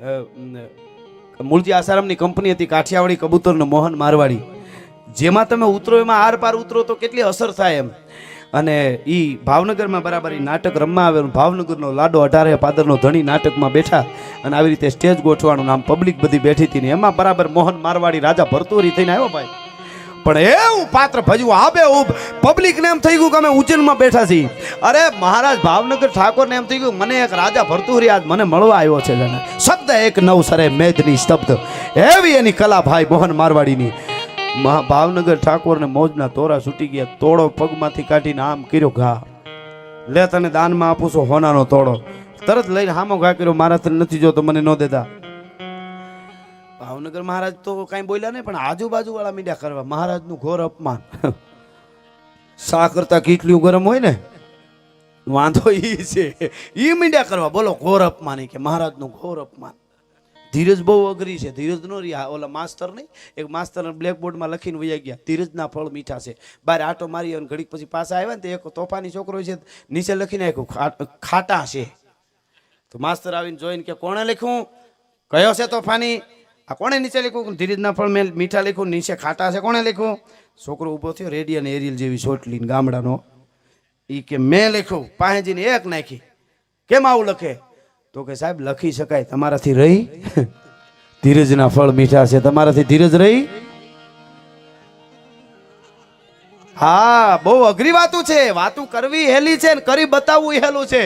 Mulji આસારામની company હતી કાઠિયાવાડી કબૂતરનો મોહન મારવાડી. જેમાં તમે ઉતરો એમાં આર પાર ઉતરો તો કેટલી અસર થાય એમ. અને એ ભાવનગરમાં બરાબર એ નાટક રમવા આવેલું. ભાવનગરનો લાડો અઢારે પાદરનો ધણી નાટકમાં બેઠા અને આવી રીતે સ્ટેજ ગોઠવાનું નામ પબ્લિક બધી બેઠી હતી ને એમાં બરાબર મોહન મારવાડી રાજા ભરતુરી થઈને આવ્યો ભાઈ. પણ એવું પાત્ર ભજવું, આબે ઉબ. પબ્લિકને એમ થઈ ગયું કે અમે ઉજ્જૈનમાં બેઠા છીએ. અરે, મહારાજ ભાવનગર ઠાકોરને એમ થઈ ગયું, મને એક રાજા ભરતુરી આજ મને મળવા આવ્યો છે જને. શબ્દ એક નવ સરે મેદની શબ્દ. એવી એની કલા ભાઈ મોહન મારવાડીની. મહા ભાવનગર ઠાકોરને મોજના તોરા છૂટી ગયા, તોડો પગમાંથી કાઢીને આમ કર્યો ઘા. લે તને દાનમાં આપું છું હોનાનો તોડો. તરત લઈને હામો ઘા કર્યો, મારા તને નથી જોતો, મને ન દેતા. ભાવનગર મહારાજ તો કાંઈ બોલ્યા નહીં, પણ આજુબાજુ વાળા મીડિયા કરવા, મહારાજનું ઘોર અપમાન. શા કરતા કેટલું ગરમ હોય ને? વાંધો એ છે. એ મીડિયા કરવા, બોલો, ઘોર અપમાન કે, મહારાજનું ઘોર અપમાન. ધીરજ બહુ અઘરી છે, ધીરજ નો રહ્યા ઓલા માસ્ટર નહીં, એક માસ્ટર બ્લેકબોર્ડમાં લખીને વૈયા ગયા, ધીરજના ફળ મીઠા છે. બહાર આટો મારી અને ઘડીક પછી પાછા આવ્યા ને તો એક તોફાની છોકરો છે, નીચે લખીને ખા- ખાટા છે. તો માસ્તર આવીને જોઈને કે, કોણે લખ્યું? કયો છે તોફાની? આ કોણે નીચે લખ્યું? ધીરજના ફળ મેં મીઠા લખ્યું, નીચે ખાટા છે. કોણે લખ્યું? છોકરો ઊભો થયો, રેડી અને એરિયલ જેવી ચોટલી ગામડાનો. એ કે મેં લખ્યું, પાહેજીને એક નાખી. કેમ આવું લખે? તો કે સાહેબ, લખી શકાય, તમારાથી રહી. ધીરજના ફળ મીઠા છે, તમારાથી ધીરજ રહી. હા, બહુ અઘરી વાતું છે. વાતું કરવી હેલી છે ને કરી બતાવવું હેલું છે.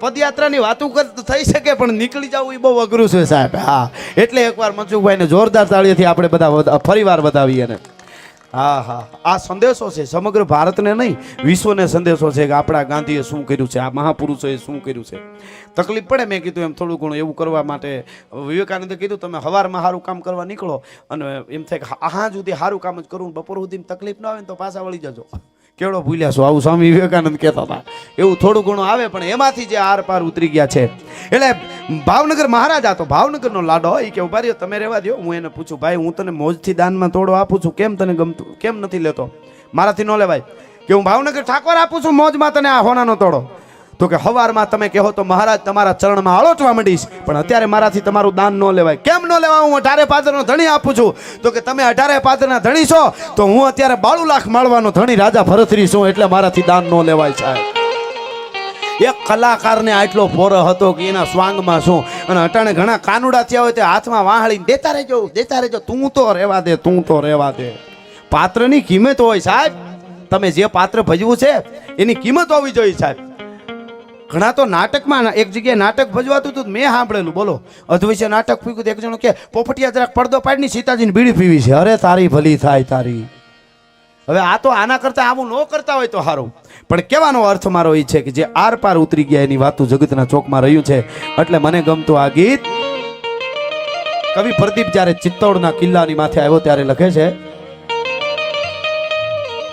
પદયાત્રાની વાતું થઈ શકે, પણ નીકળી જવું એ બહુ અઘરું છે સાહેબ. હા. એટલે એકવાર મનસુખભાઈને જોરદાર તાળીથી આપણે બધા ફરીવાર બતાવીએ ને. હા હા. આ સંદેશો છે, સમગ્ર ભારતને નહીં, વિશ્વને સંદેશો છે કે આપણા ગાંધીએ શું કર્યું છે, આ મહાપુરુષોએ શું કર્યું છે. તકલીફ પડે, મેં કીધું એમ થોડું ઘણું એવું કરવા માટે. વિવેકાનંદે કીધું, તમે હવારમાં સારું કામ કરવા નીકળો. અને એમ થાય કે, હા સુધી સારું કામ જ કરું, બપોર સુધી તકલીફ ન આવે ને તો પાછા વળી જજો. કેવડો ભૂલ્યા છો? આવું સ્વામી વિવેકાનંદ કહેતા હતા. એવું થોડું ઘણું આવે, પણ એમાંથી જે આર પાર ઉતરી ગયા છે. એટલે ભાવનગર મહારાજ હતો ભાવનગરનો લાડો એ કે, ઊભા રહ્યો, તમે રહેવા દો. હું એને પૂછું, ભાઈ, હું તને મોજથી દાનમાં તોડો આપું છું, કેમ તને ગમતું, કેમ નથી લેતો? મારાથી ન લેવાય. કે, હું ભાવનગર ઠાકોર આપું છું, મોજમાં તને આ હોનાનો તોડો. તો કે હવારમાં તમે કહો તો મહારાજ તમારા ચરણમાં આળોટવા માંડીશ. પણ અત્યારે મારાથી તમારું દાન ન લેવાય. કેમ ન લેવાય? હું અઢારે પાત્રનો ધણી આપું છું. તો કે તમે અઢારે પાત્રના ધણી છો, તો હું અત્યારે બાળુ લાખ માળવાનો ધણી રાજા ભરતરી છું, એટલે મારાથી દાન ન લેવાય સાહેબ. એક કલાકારને આટલો ફોરો હતો કે એના સ્વાંગમાં શું અને અટાણે ઘણા કાનુડા થયા હોય તે હાથમાં વાહળી દેતા રહેજો દેતા રહેજો. તું તો રહેવા દે, તું તો રહેવા દે. પાત્રની કિંમત હોય સાહેબ. તમે જે પાત્ર ભજવું છે, એની કિંમત હોવી જોઈએ સાહેબ. ઘણા તો નાટકમાં એક જગ્યાએ નાટક ભજવાતું હતું મેં સાંભળેલું, બોલો. અધવિશે નાટક ફૂક્યું એક જણો કે, પોપટિયા જરાક પડદો પાડીને સીતાજીને બીડી પીવી છે. અરે, તારી ભલી થાય તારી. હવે આ તો આના કરતાં આવું ન કરતા હોય તો સારું. પણ કહેવાનો અર્થ મારો એ છે કે જે આર પાર ઉતરી ગયા એની વાતું જગતના ચોકમાં રહ્યું છે. એટલે મને ગમતું આ ગીત. કવિ પ્રદીપ જ્યારે ચિત્તોડના કિલ્લાની માથે આવ્યો ત્યારે લખે છે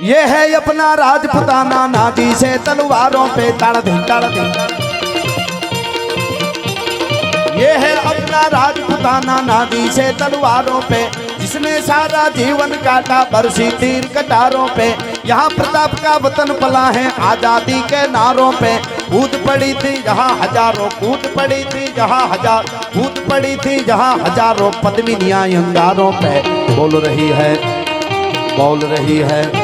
ये है अपना राजपुताना नादी से तलवारों पे ताड़ धिन ताड़ धिन ये है अपना राजपुताना नादी से तलवारों पे, जिसने सारा जीवन काटा बरसी तीर कटारों पे। यहाँ प्रताप का वतन पला है आज़ादी के नारों पे। कूद पड़ी थी जहाँ हज़ारों कूद पड़ी थी जहाँ हज़ार कूद पड़ी थी जहाँ हज़ारों पद्मिनियाँ अंगारों पे। बोल रही है, बोल रही है।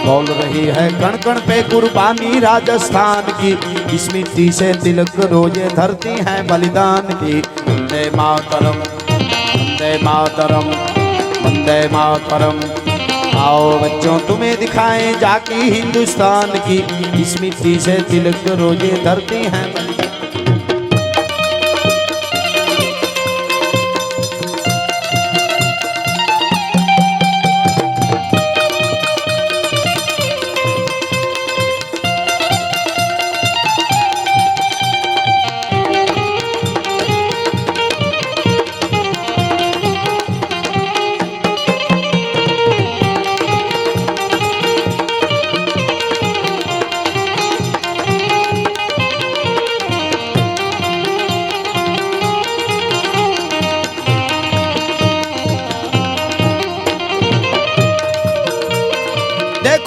बोल रही है कण कण पे कुर्बानी राजस्थान की। मिट्टी से तिलक रोज़े धरती है बलिदान की। वंदे मातरम वंदे मातरम वंदे मातरम। आओ बच्चों, तुम्हें दिखाएँ जाकी हिंदुस्तान की। मिट्टी से तिलक रोज़े धरती है बलिदान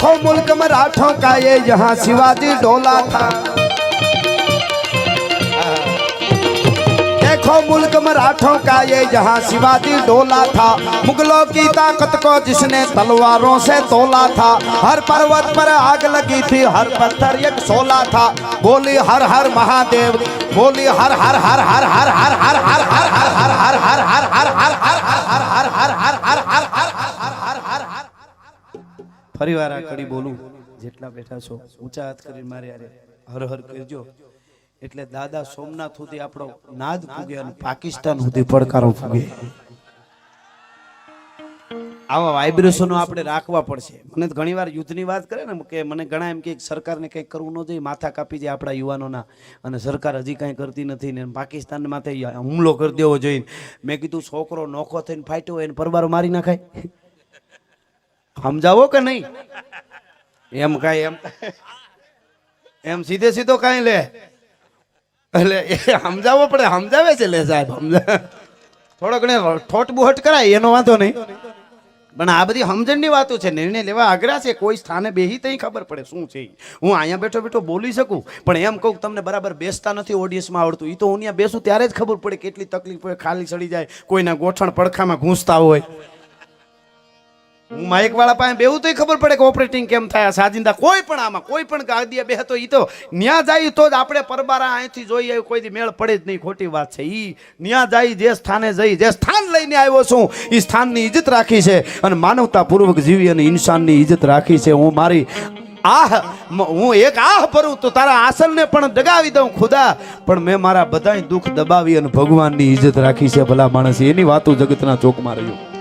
देखो मुल्क मराठों का ये यहाँ शिवाजी डोला था देखो मुल्क मराठों का ये जहाँ शिवाजी डोला था मुगलों की ताकत को जिसने तलवारों से तोला था हर पर्वत पर आग लगी थी हर पत्थर एक सोला था बोली हर हर महादेव बोली हर हर हर हर हर हर हर हर हर हर हर हर हर हर हर हर हर हर हर ફરી આ કડી બોલું. જેટલા બેઠા છો, ઊંચા હાથ કરીને મારે યારે હર હર કરજો. એટલે દાદા સોમનાથ સુધી આપણો નાદ ફૂગે અને પાકિસ્તાન સુધી પડકારો ફૂગે. આવા વાઇબ્રેશનો આપણે રાખવા પડશે. મને ઘણી વાર યુદ્ધની વાત કરે ને કે મને ઘણા એમ કે સરકારને કંઈક કરવું ન જોઈએ, માથા કાપી જાય આપણા યુવાનોના. અને સરકાર હજી કાંઈ કરતી નથી ને પાકિસ્તાન માથે હુમલો કરી દેવો જોઈએ. મેં કીધું, છોકરો નોખો થઈને ફાટ્યો હોય એને પરબારો મારી નાખાય. સમજાવો કે નહીં? એમ કાંઈ એમ? એમ સીધે સીધો કાંઈ લે? એટલે એ સમજાવવો પડે, સમજાવે છે લે સાહેબ, સમજા. થોડો ઘણે ઠોટ બુહટ કરાય, એનો વાંધો નહીં. પણ આ બધી સમજણની વાતો છે, નિર્ણય લેવા આગ્રહ છે, કોઈ સ્થાને બેહી તઈ ખબર પડે શું છે હું અહીંયા બેઠો બેઠો બોલી શકું, પણ એમ કહું તમને બરાબર બેસતા નથી ઓડિયન્સમાં આવડતું. એ તો હું અહીંયા બેસું ત્યારે જ ખબર પડે કેટલી તકલીફ પડે ખાલી સડી જાય, કોઈના ગોઠણ પડખામાં ઘૂંસતા હોય. હું માઇક વાળા પાસે બેવું તો ખબર પડે કે ઓપરેટિંગ કેમ થાય સાજિંદા કોઈ પણ આમાં, કોઈ પણ ગાદીએ બે તો એ તો. ન્યા જાય તો જ આપણે પરબારા અહીંથી જોઈએ કોઈ દી મેળ પડે જ નહીં, ખોટી વાત છે એ ન્યા જાય જે સ્થાને જઈ, જે સ્થાન લઈને આવ્યો છું એ સ્થાનની ઇજ્જત રાખી છે અને માનવતાપૂર્વક જીવી અને ઇન્સાનની ઇજ્જત રાખી છે. હું મારી આહ હું એક આહ ભરું તો તારા આસનને પણ દગાવી દઉં, ખુદા. પણ મેં મારા બધાય દુઃખ દબાવી અને ભગવાનની ઇજ્જત રાખી છે, ભલા માણસ. એની વાતો જગતના ચોકમાં રહ્યું.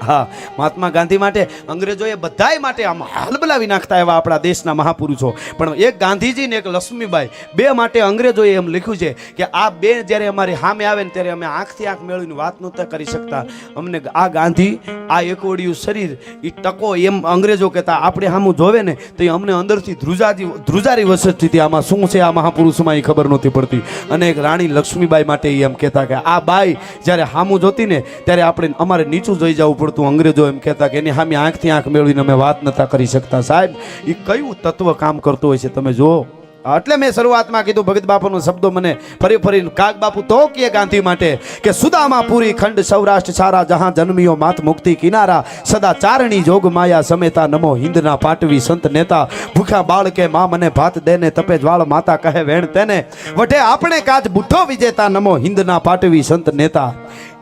હા, મહાત્મા ગાંધી માટે, અંગ્રેજોએ બધાય માટે આમ હલબલાવી નાખતા એવા આપણા દેશના મહાપુરુષો. પણ એક ગાંધીજી ને એક લક્ષ્મીબાઈ, બે માટે અંગ્રેજોએ એમ લખ્યું છે કે આ બે જ્યારે અમારી સામે આવે ને ત્યારે અમે આંખથી આંખ મેળવીને વાત નહોતા કરી શકતા. અમને આ ગાંધી, આ એકવડિયું શરીર એ ટકો એમ અંગ્રેજો કહેતા, આપણે સામું જોવે ને, તો એ અમને અંદરથી ધ્રુજાજી, ધ્રુજારી વસત હતી આમાં શું છે આ મહાપુરુષમાં એ ખબર નહોતી પડતી. અને એક રાણી લક્ષ્મીબાઈ માટે એમ કહેતા કે, આ બાઈ જ્યારે સામું જોતી ને, ત્યારે આપણે અમારે નીચું જોઈ જવું પડતું અંગ્રેજો એમ કહેતા કે એની સામે આંખથી આંખ મેળવીને અમે વાત નતા કરી શકતા. સાહેબ એ કયું તત્વ કામ કરતું હોય છે તમે જુઓ. એટલે મેં શરૂઆતમાં કીધું, ભગત બાપુનો શબ્દો મને ફરી ફરી કાગ બાપુ તો કે ગાંધી માટે કે સુદામા પૂરી ખંડ સૌરાષ્ટ્ર સારા જહાં જન્મીઓ માત મુક્તિ કિનારા, સદા ચારણી જોગ માયા સમેતા, નમો હિન્દના પાટવી સંત નેતા, ભૂખ્યા બાળકે મા મને ભાત દેને તપે જ્વાળ માતા કહે વેણ તેને. વઢે આપણે કાજ બુઠ્ઠો વિજેતા, નમો હિન્દના પાટવી સંત નેતા.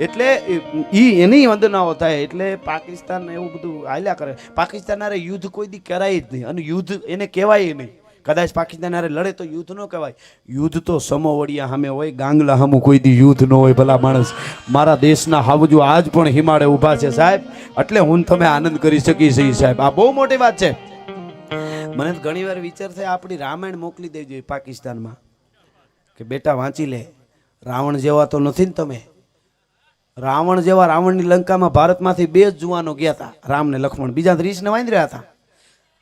એટલે ઈ એની વંદનાઓ થાય, એટલે પાકિસ્તાન એવું બધું હાલ્યા કરે. પાકિસ્તાન યુદ્ધ કોઈ દી કરાય જ નહીં. અને યુદ્ધ એને કહેવાય નહીં. કદાચ પાકિસ્તાન હારે લડે તો યુદ્ધ ન કહેવાય. યુદ્ધ તો સમોવડિયા સામે હોય, ગાંગલા સામું કોઈ દી યુદ્ધ ન હોય ભલા માણસ. મારા દેશના હાવજુ આજ પણ હિમાળે ઊભા છે સાહેબ. એટલે હું તમે આનંદ કરી શકી છે સાહેબ. આ બહુ મોટી વાત છે. મને ઘણી વાર વિચાર થાય આપણી રામાયણ મોકલી દેજો પાકિસ્તાનમાં. કે બેટા વાંચી લે. રાવણ જેવા તો નથી ને તમે. રાવણ જેવા રાવણની લંકામાં ભારતમાંથી બે જ જુવાનો ગયા હતા. રામ ને લક્ષ્મણ. બીજા ત્રીસને વાંદર્યા હતા.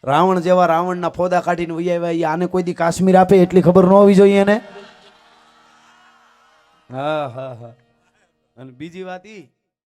રાવણ જેવા રાવણના ફોદા કાઢીને વહી આવ્યા. એ આને કોઈ દી કાશ્મીર આપે એટલી ખબર ન હોવી જોઈએ એને? હા હા હા. અને બીજી વાત ઈ